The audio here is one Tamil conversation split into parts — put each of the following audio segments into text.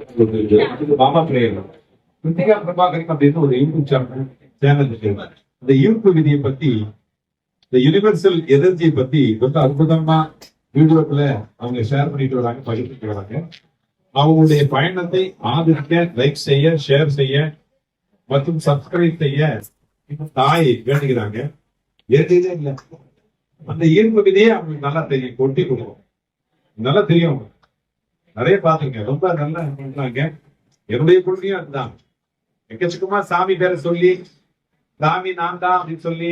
உங்களுக்கு மாமா பிளேயர் கிருத்திகா பிரபாகரன் அப்படின்னு ஒரு யூடியூப் சேனல் சேனல் வச்சிருந்தார் இந்த ஈர்ப்பு விதியை பத்தி இந்த யூனிவர்சல் எனர்ஜியை பத்தி ரொம்ப அற்புதமா வீடியோக்குள்ள அவங்க ஷேர் பண்ணிட்டு வராங்க பகிர்ந்துட்டு வராங்க. அவங்களுடைய பயணத்தை ஆதரிக்க லைக் செய்ய ஷேர் செய்ய மற்றும் சப்ஸ்கிரைப் செய்ய தாய் வேண்டுகிறாங்க. வேண்டியதே இல்லை. அந்த ஈர்ப்பு விதியே அவங்களுக்கு நல்லா தெரியும் கொட்டி கொடுக்கும். நல்லா தெரியும் அவங்களுக்கு. நிறைய பாத்துங்க ரொம்ப நல்லா பண்றாங்க என்னுடைய கொள்கையும் அதுதான் எக்கச்சக்கமா சாமி பேரை சொல்லி சாமி நான் தான் அப்படின்னு சொல்லி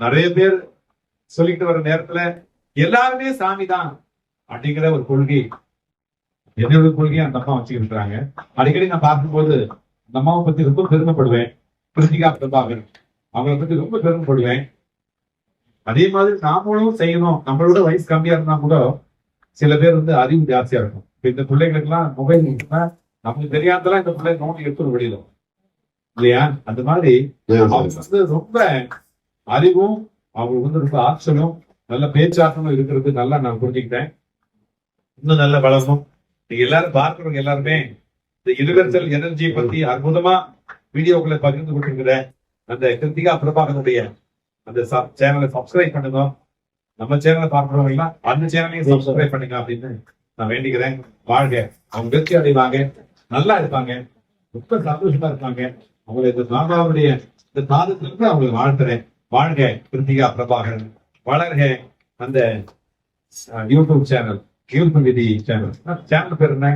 நிறைய பேர் சொல்லிட்டு வர நேரத்துல எல்லாருமே சாமி தான் அப்படிங்கிற ஒரு கொள்கை. என்னோட கொள்கையை அந்த அம்மா வச்சுக்கிட்டுறாங்க. அடிக்கடி நான் பார்க்கும்போது அந்த அம்மாவை பத்தி ரொம்ப பெருமைப்படுவேன். கிருத்திகா பிரபாகர் அவங்கள பத்தி ரொம்ப பெருமைப்படுவேன். அதே மாதிரி நாமளும் செய்யணும். நம்மளோட வயசு கம்மியா இருந்தா கூட சில பேர் வந்து அறிவு ஜாஸ்தியா இருக்கும். இப்ப இந்த பிள்ளைங்களுக்கு எல்லாம் மொபைல் நமக்கு தெரியாதெல்லாம் இந்த பிள்ளை நோண்டி எடுத்து வெளியிடும் இல்லையா? அந்த மாதிரி அவங்க வந்து ரொம்ப அறிவும் அவங்க வந்து ரொம்ப ஆற்றலும் நல்ல பேச்சாற்றலும் இருக்கிறது நல்லா நான் புரிஞ்சுக்கிட்டேன். இன்னும் நல்ல வளரணும். நீங்க எல்லாரும் பார்க்கிறவங்க எல்லாருமே இந்த யுனிவர்சல் எனர்ஜி பத்தி அற்புதமா வீடியோக்களை பகிர்ந்து கொண்டிருக்கிற அந்த கிருத்திகா பிரபாகருடைய அந்த சேனலை சப்ஸ்கிரைப் பண்ணுங்க. நம்ம சேனலை பார்க்கிறவங்க எல்லாம் அந்த சேனலையும் சப்ஸ்கிரைப் பண்ணுங்க அப்படின்னு நான் வேண்டிக்கிறேன். வாழ்க. அவங்க வெற்றி அடைவாங்க. நல்லா இருப்பாங்க. ரொம்ப சந்தோஷமா இருப்பாங்க. அவங்களை இந்த பாபாவுடைய இந்த தாதத்திலிருந்து அவங்களை வாழ்த்துறேன். வாழ்க கிருத்திகா பிரபாகரன். வளர்க அந்த யூடியூப் சேனல் யூடியூப் விதி சேனல் சேனல் பேர் என்ன.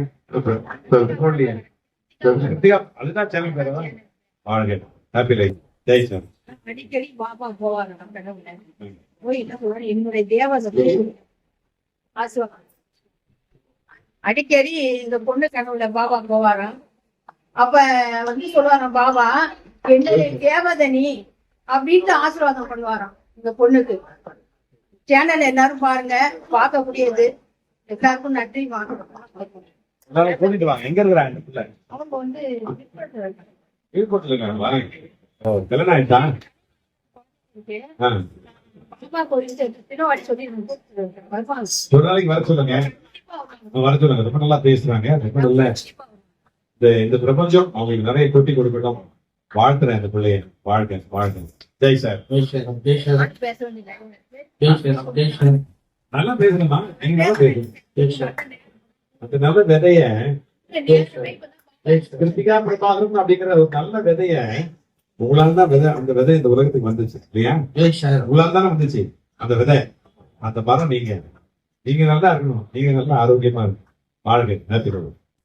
கிருத்திகா அதுதான் சேனல் பேர் தான் வாழ்க. ஹாப்பி லைஃப் ஜெய் சார் அடிக்கடி பாபா போவாரு போய் என்னுடைய தேவதை ஆசுவாங்க அடிக்கடி இந்த பொண்ணு கனவுல பாபா போவாராம் அப்ப வந்து சொல்லுவாராம் பாபா என்னுடைய தேவதை நீ அப்படின்ட்டு ஆசீர்வாதம் பண்ணுவாராம் இந்த பொண்ணுக்கு. சேனல் எல்லாரும் பாருங்க பார்க்கக்கூடியது. எல்லாருக்கும் நன்றி அவங்க வந்து இருக்காங்க. ஒரு நாளைக்கு வர சொல்லுங்க. வர சொல்லுங்க. ரொம்ப நல்லா பேசுறாங்க. ரொம்ப நல்ல இந்த இந்த பிரபஞ்சம் அவங்களுக்கு நிறைய கொட்டி கொடுக்கட்டும். வாழ்த்துறேன் இந்த பிள்ளைய. வாழ்க வாழ்க. ஜெய் சார். நல்லா பேசணுமா? நீங்க நல்லா பேசுங்க அந்த நல்ல விதைய கிருத்திகா பிரபாகரன் அப்படிங்கிற ஒரு நல்ல விதைய உங்களால தான் விதை அந்த விதை இந்த உலகத்துக்கு வந்துச்சு இல்லையா? உங்களால தானே வந்துச்சு அந்த விதை. அந்த மரம் நீங்க. நீங்க நல்லா இருக்கணும். நீங்க நல்லா ஆரோக்கியமா இருக்கணும். வாழ்க நன்றி